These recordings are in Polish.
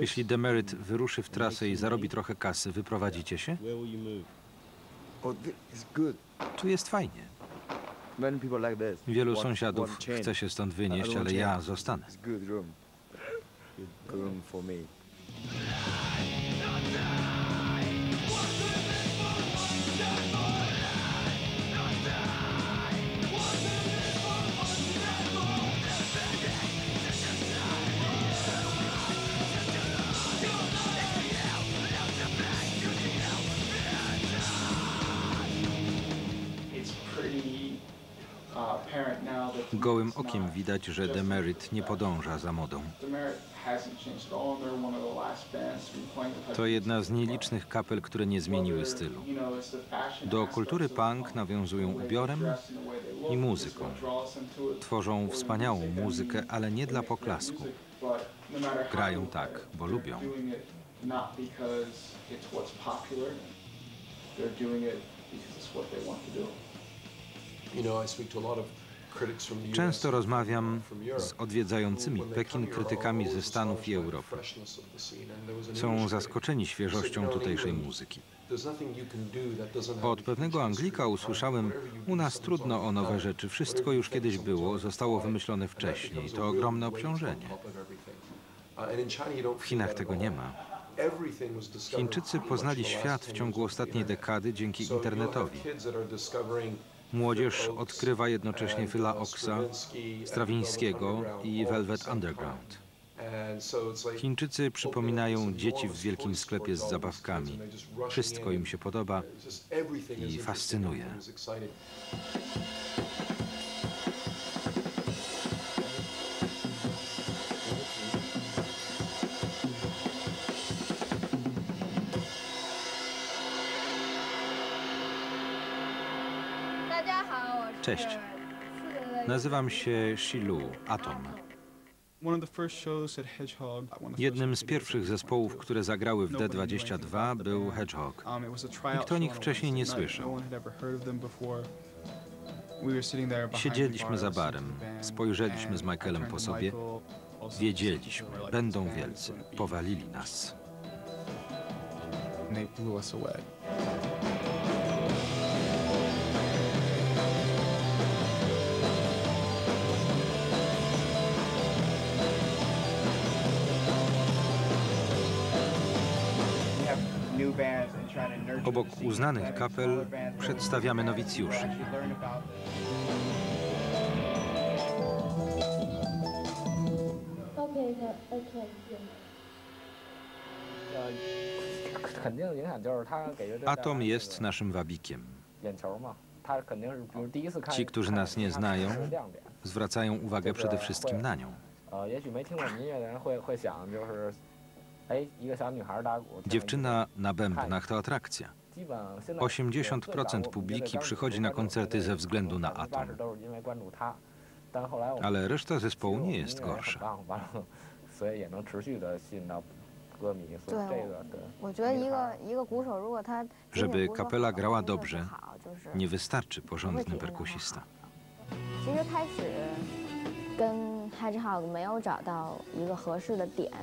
Jeśli Demerit wyruszy w trasę i zarobi trochę kasy, wyprowadzicie się? Oh. Tu jest fajnie. Wielu sąsiadów chce się stąd wynieść, ale ja zostanę. Gołym okiem widać, że Demerit nie podąża za modą. To jedna z nielicznych kapel, które nie zmieniły stylu. Do kultury punk nawiązują ubiorem i muzyką. Tworzą Or wspaniałą muzykę, ale nie dla poklasku. no Grają tak, bo lubią. doing it not because it's what's popular, they're doing it because it's what they want to do. You know, I speak to a lot of Często rozmawiam z odwiedzającymi Pekin krytykami ze Stanów i Europy. Są zaskoczeni świeżością "You know, in tutejszej muzyki. Od pewnego Anglika usłyszałem, u nas trudno o nowe rzeczy, wszystko już kiedyś było, zostało wymyślone wcześniej. To ogromne obciążenie. W Chinach tego nie ma. Chińczycy poznali świat 10 w ciągu ostatniej dekady dzięki internetowi. Młodzież odkrywa jednocześnie Stravinsky and Strawińskiego i Velvet Underground. Chińczycy przypominają dzieci w wielkim sklepie z zabawkami. Wszystko im się podoba i fascynuje. Cześć. Nazywam się Shilu, Atom. Jednym z pierwszych zespołów, które zagrały w Nobody knew anything D22 about the był. Hedgehog. Um, Nikt o nich wcześniej nie słyszał. No Siedzieliśmy za barem, spojrzeliśmy z Michaelem po sobie. Wiedzieliśmy, będą "This band is wielcy, gonna be-" powalili nas. Obok uznanych kapel przedstawiamy nowicjuszy. Atom jest naszym wabikiem. Ci, którzy nas nie znają, zwracają uwagę przede wszystkim na nią. Dziewczyna na bębnach to atrakcja. 基本上现在 80% publiki przychodzi na koncerty ze względu na Atom. 都是因为关注她，但后来我们 Ale reszta zespołu 觉得我们 nie jest 音乐很 gorsza. 棒完了，所以也能持续的吸引到歌迷，所以对这个对。我觉得一个一个鼓手，如果他 Żeby kapela grała 音乐不 dobrze, 好，就是 Nie wystarczy 不会 porządny 体验得很 perkusista. 好其实开始跟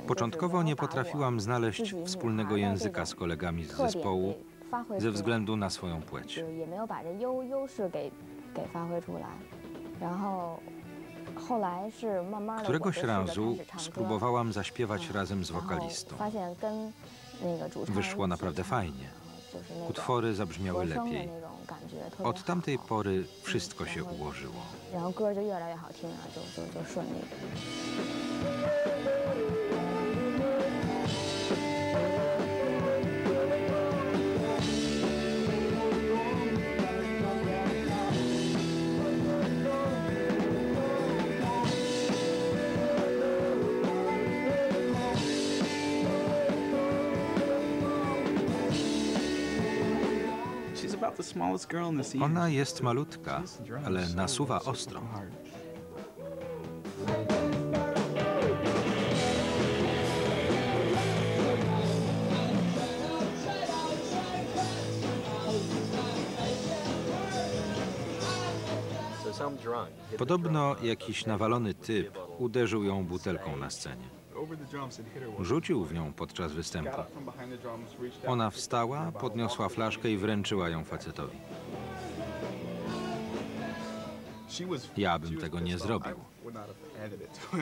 Początkowo nie potrafiłam znaleźć wspólnego języka z kolegami z zespołu ze względu na swoją płeć. Któregoś razu spróbowałam zaśpiewać razem z wokalistą. Wyszło naprawdę fajnie. Utwory zabrzmiały lepiej. 那种感觉特别 Od 好 tamtej pory wszystko się ułożyło. 然后歌就越来越好听啊，就就就顺利。 Ona jest malutka, ale nasuwa ostro. Podobno jakiś nawalony typ uderzył ją butelką na scenie. Rzucił w nią podczas występu. Ona wstała, podniosła flaszkę i wręczyła ją facetowi. Ja bym tego nie zrobił. would not have handed it to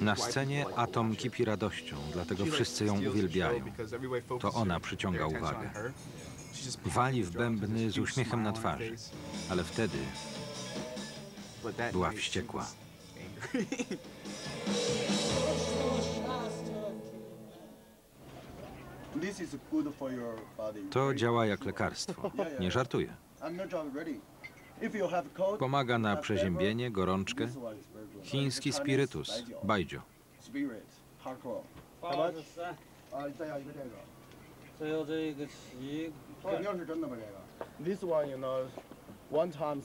Na scenie Atom kipi radością, dlatego wszyscy ją uwielbiają. To ona przyciąga uwagę. Wali w bębny z uśmiechem na twarzy, ale wtedy była wściekła. To działa jak lekarstwo. Nie żartuję. Pomaga na przeziębienie, gorączkę. Chiński spirytus, bajdzio.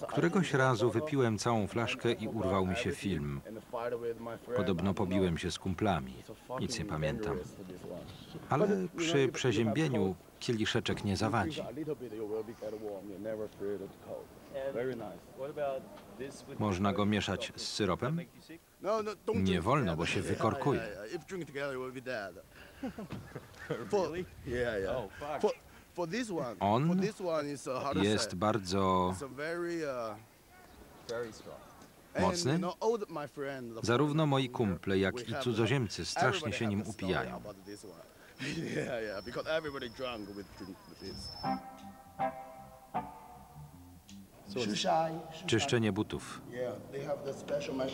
Któregoś razu wypiłem całą flaszkę i urwał mi się film. Podobno pobiłem się z kumplami. Nic nie pamiętam. Ale przy przeziębieniu kieliszeczek nie zawadzi. Można go mieszać z syropem? No, no, Nie wolno, bo się wykorkuje. On Jest bardzo uh, Mocny? Zarówno moi kumple, jak i cudzoziemcy strasznie się nim upijają. yeah, yeah, because everybody drunk with this. Czyszczenie butów.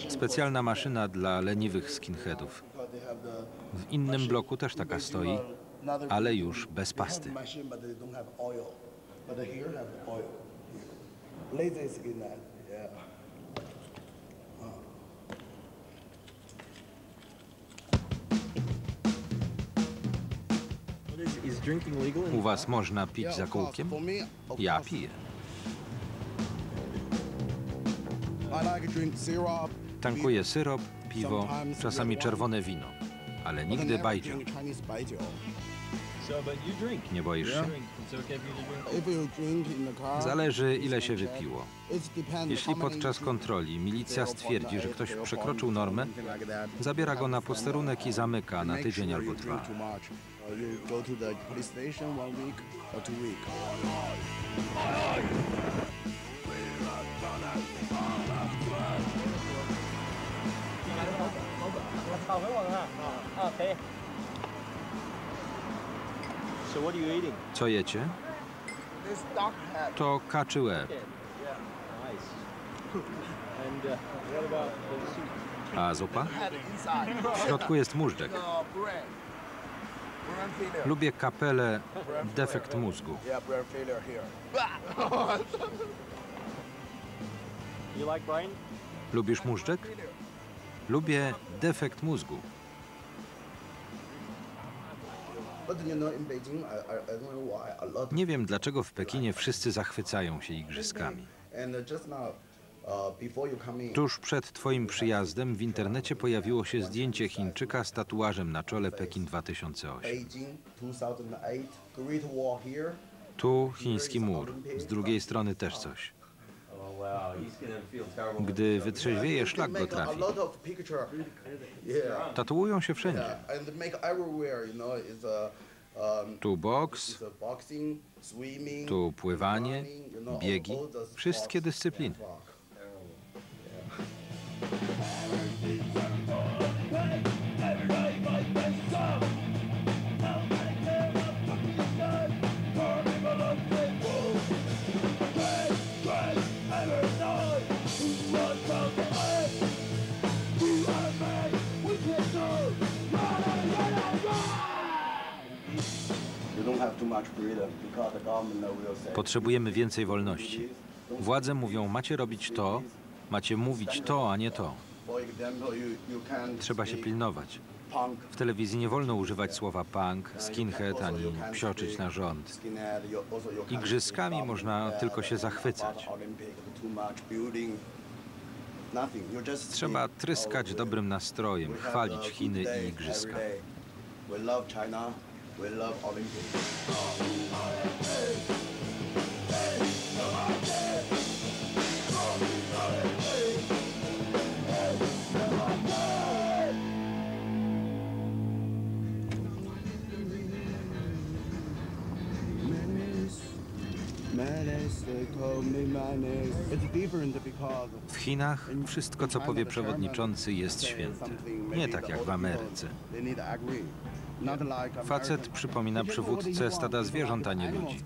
Specjalna maszyna dla leniwych skinheadów. W innym bloku też taka stoi, ale już bez pasty. U was można pić za of Ja piję. Tankuję syrop, piwo, czasami czerwone wino. Ale nigdy bajdzio. Nie boisz się? Zależy ile się wypiło. Jeśli podczas kontroli milicja stwierdzi, że ktoś przekroczył normę, zabiera go na posterunek i zamyka na tydzień albo dwa. go to the police station one week or two week. Oh, we want that. Oh, okay. So what are you eating? Co jecie? This duck head. To kaczy łeb. Yeah, nice. And uh, what about the soup? A zupa? W środku jest móżdżek. Lubię kapelę Defekt mózgu. Lubisz móżdżek? Lubię defekt mózgu. Nie wiem dlaczego w Pekinie wszyscy zachwycają się igrzyskami. Tuż przed twoim przyjazdem w internecie pojawiło się zdjęcie Chińczyka z tatuażem na czole Pekin 2008. Beijing 2008, Great Wall here. Tu chiński mur, z drugiej strony też coś. Gdy wytrzeźwieje, szlak go trafi. Tatuują się wszędzie. Tu boks, tu pływanie, biegi, wszystkie dyscypliny. Potrzebujemy więcej wolności. Władze mówią, macie robić to, macie mówić to, a nie to. Trzeba się pilnować. W telewizji nie wolno używać słowa punk, skinhead ani psioczyć na rząd. Igrzyskami można tylko się zachwycać. Trzeba tryskać dobrym nastrojem, chwalić Chiny i igrzyska. We love W Chinach wszystko, co powie przewodniczący, jest święte. Nie tak jak w Ameryce. Facet przypomina przywódcę stada zwierząt, a nie ludzi.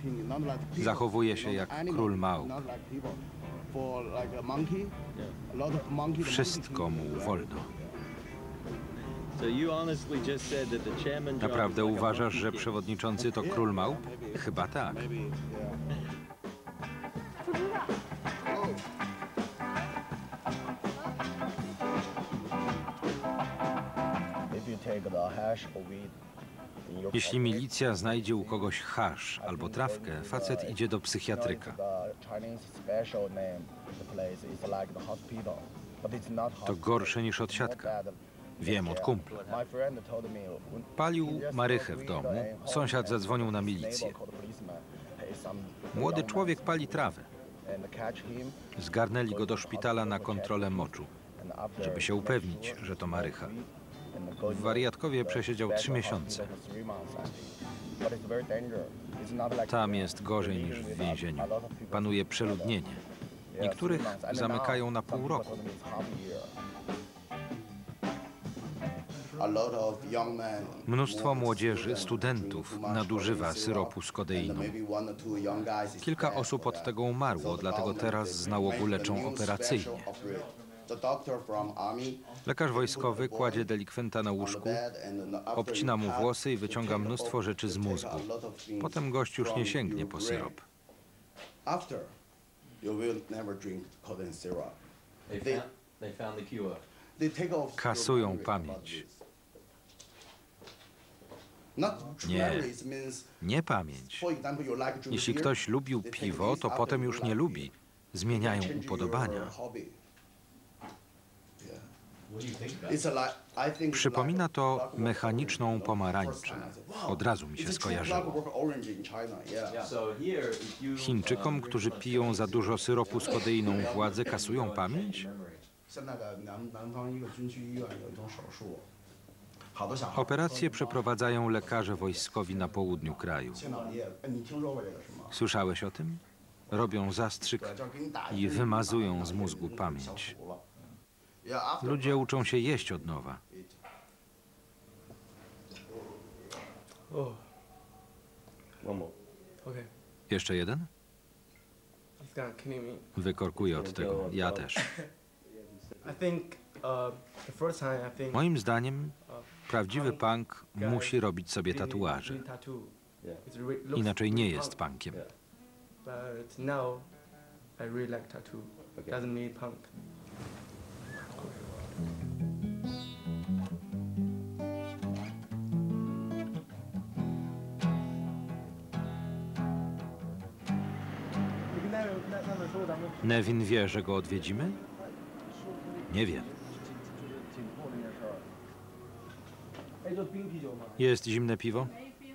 Zachowuje się jak król małp. Wszystko mu wolno. Naprawdę uważasz, że przewodniczący to król małp? Chyba tak. Jeśli milicja znajdzie u kogoś hasz albo trawkę, facet idzie do psychiatryka. To gorsze niż odsiadka. Wiem od kumpla. Palił marychę w domu, sąsiad zadzwonił na milicję. Młody człowiek pali trawę. Zgarnęli go do szpitala na kontrolę moczu, żeby się upewnić, że to marycha. W wariatkowie przesiedział trzy miesiące. Tam jest gorzej niż w więzieniu. Panuje przeludnienie. Niektórych zamykają na pół roku. Mnóstwo młodzieży, studentów nadużywa syropu z kodeiną. Kilka osób od tego umarło, dlatego teraz z nałogu leczą operacyjnie. Lekarz wojskowy kładzie delikwenta na łóżku, obcina mu włosy i wyciąga mnóstwo rzeczy z mózgu. Potem gość już nie sięgnie po syrop. Kasują pamięć. Nie. Nie pamięć. Jeśli ktoś lubił piwo, to potem już nie lubi. Zmieniają upodobania. hobby. Yeah. What do you think about It's like, I think it's Przypomina to mechaniczną pomarańczę. Od razu mi się skojarzyło. Chińczykom, którzy piją za dużo syropu z kodeiną, władze kasują pamięć? Operacje przeprowadzają lekarze wojskowi na południu kraju. Słyszałeś o tym? Robią zastrzyk i wymazują z mózgu pamięć. Ludzie uczą się jeść od nowa. Oh. One more. Okay. Jeszcze jeden? Wykorkuję od tego. Ja też. Uh, Moim zdaniem prawdziwy punk musi robić sobie tatuaże. Inaczej nie jest punk. punkiem. But now I really like tattoo. Doesn't mean punk. Nevin wie, że go odwiedzimy? Nie wie. Jest zimne piwo?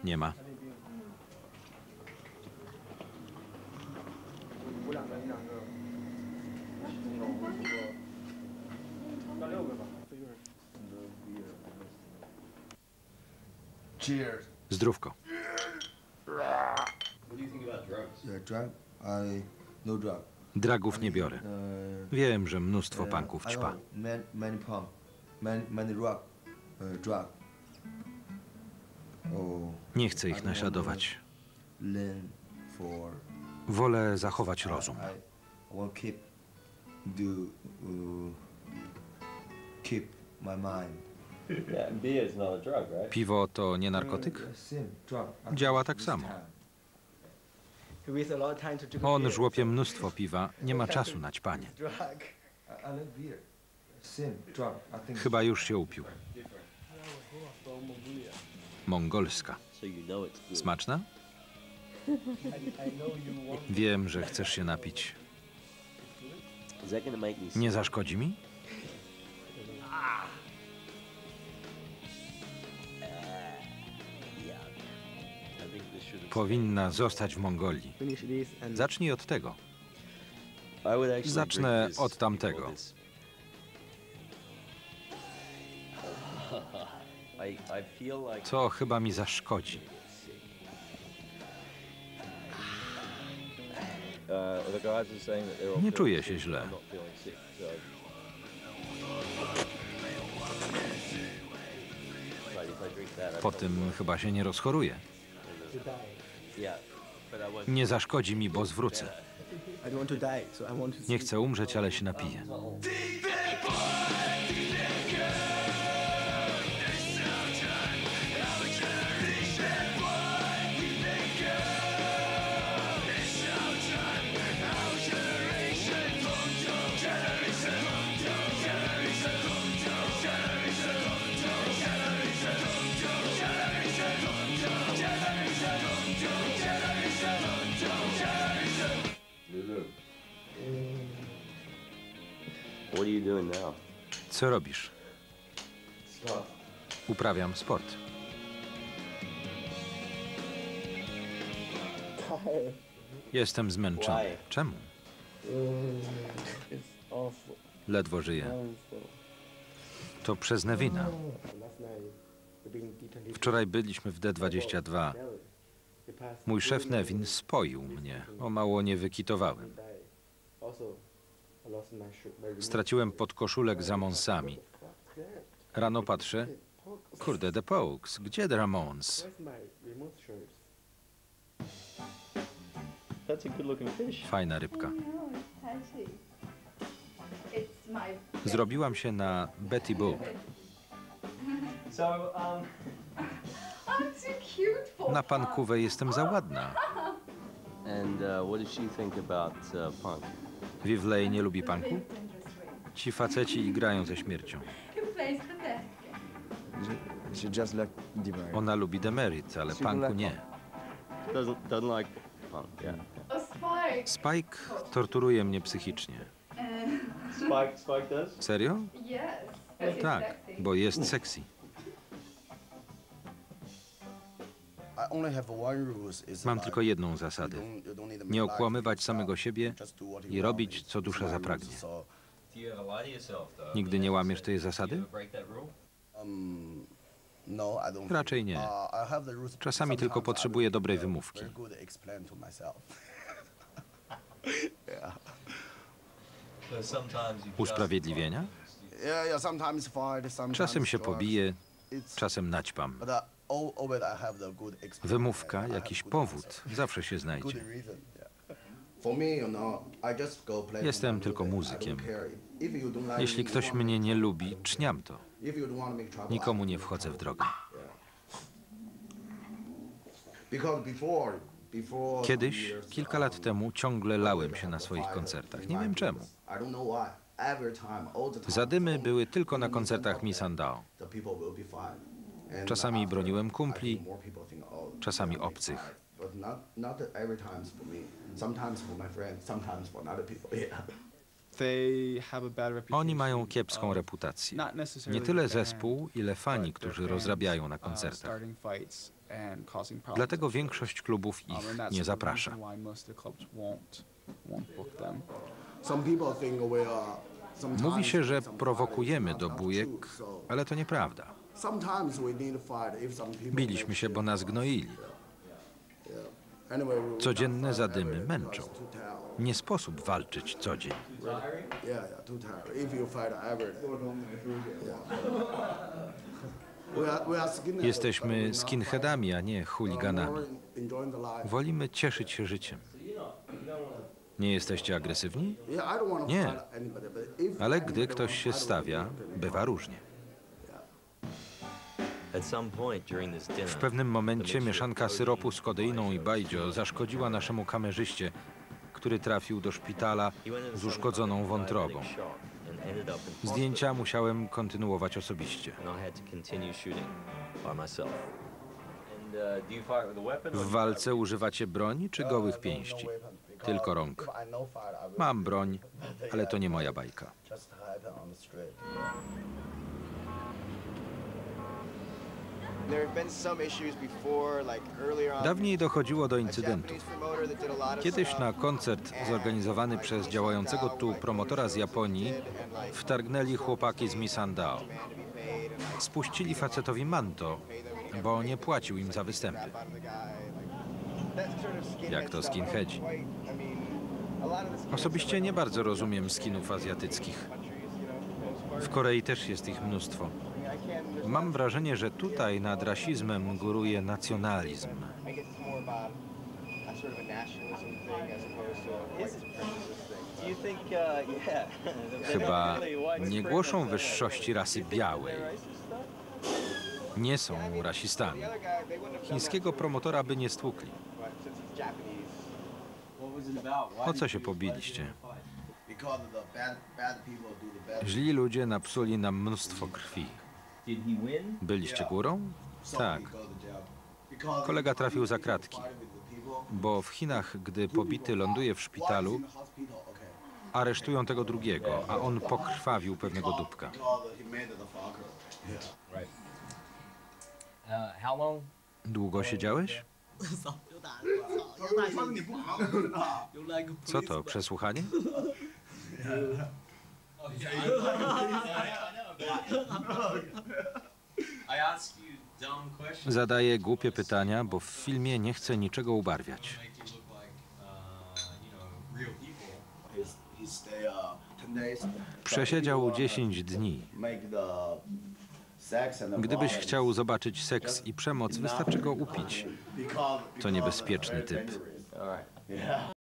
Nie ma. Cheers. Zdrówko. Yeah, drug? I no drug. Dragów nie biorę. Wiem, że mnóstwo punków ćpa. uh. Oh, Nie chcę ich naśladować. Wolę zachować rozum. Uh? Piwo to nie narkotyk? Uh, Działa tak samo. time. He wastes a lot of time to drink On żłopie mnóstwo piwa, nie ma czasu na ćpanie. Chyba już się upił. Mongolska. Smaczna? Wiem, że chcesz się napić. Nie zaszkodzi mi? Powinna zostać w Mongolii. Zacznij od tego. Zacznę od tamtego. To chyba mi zaszkodzi. Nie czuję się źle. Po tym chyba się nie rozchoruję. Nie zaszkodzi mi, bo zwrócę. Nie chcę umrzeć, ale się napiję. Co robisz? Uprawiam sport. Jestem zmęczony. Czemu? Ledwo żyję. To przez Nevina. Last night, we've been D23 Wczoraj byliśmy w D22. Valley. The past Mój szef Nevin spoił mnie. O mało nie wykitowałem. Straciłem podkoszulek za Monsami. Rano patrzę. Kurde, The Pokes. Gdzie The Ramones? Fajna rybka. My. Zrobiłam się na Betty Boop. Um. Na pankówę jestem za ładna. And uh, what does she think about uh, punk? Vivley nie lubi punku? Ci faceci igrają ze śmiercią. Ona lubi Demerit, ale punku nie. Spike. Torturuje mnie psychicznie. Serio? Tak, bo jest sexy. Mam tylko jedną zasadę. Nie okłamywać samego siebie i robić, co dusza zapragnie. Nigdy nie łamiesz tej zasady? Raczej nie. Uh, Czasami tylko potrzebuję dobrej uh, wymówki. Usprawiedliwienia? Czasem się pobiję, czasem naćpam. Good explanation. Wymówka, jakiś powód zawsze się znajdzie. Jestem tylko muzykiem. Jeśli ktoś mnie nie lubi, czniam to. Nikomu nie wchodzę w drogę. Kiedyś, kilka lat um, temu, ciągle lałem się na swoich koncertach. Nie wiem czemu. Zadymy były tylko na koncertach some Czasami broniłem kumpli, czasami obcych. Oni mają kiepską reputację. Nie tyle zespół, ile fani, którzy rozrabiają na koncertach. Dlatego at większość klubów. Um, ich that's nie zaprasza. Mówi się, że prowokujemy do bujek, ale to nieprawda. Biliśmy się, bo nas gnoili. Codzienne zadymy męczą. Nie sposób walczyć co dzień. Jesteśmy skinheadami, a nie chuliganami. Wolimy cieszyć się życiem. Nie jesteście agresywni? Nie. Ale gdy ktoś się stawia, bywa różnie. W pewnym momencie mieszanka syropu z kodeiną i bajdzio zaszkodziła naszemu kamerzyście, który trafił do szpitala z some uszkodzoną wątrobą. Zdjęcia musiałem kontynuować osobiście. Uh? W walce używacie broni czy gołych pięści? Tylko rąk. Mam broń, ale to nie moja bajka. Dawniej dochodziło do incydentów. Kiedyś na koncert zorganizowany przez działającego tu promotora z Japonii wtargnęli chłopaki z Misandao. Spuścili facetowi manto, bo nie płacił im za występy. Jak to skinheadzi. Osobiście nie bardzo rozumiem skinów azjatyckich. W Korei też jest ich mnóstwo. Mam wrażenie, że tutaj nad rasizmem góruje nacjonalizm. Chyba nie głoszą wyższości rasy białej. Nie są rasistami. Chińskiego promotora by nie stłukli. O co się pobiliście? Źli ludzie napsuli nam mnóstwo krwi. Byliście górą? Tak. Kolega trafił za kratki, bo w Chinach, gdy pobity ląduje w szpitalu, aresztują tego drugiego, a on pokrwawił pewnego dupka. Uh? Długo siedziałeś? Co to, przesłuchanie? Zadaję głupie pytania, bo w filmie nie chcę niczego ubarwiać. Make you look like, you know, real people. He's, he stay 10 days. Przesiedział 10 dni. Gdybyś chciał zobaczyć seks i przemoc, wystarczy go upić. To niebezpieczny typ.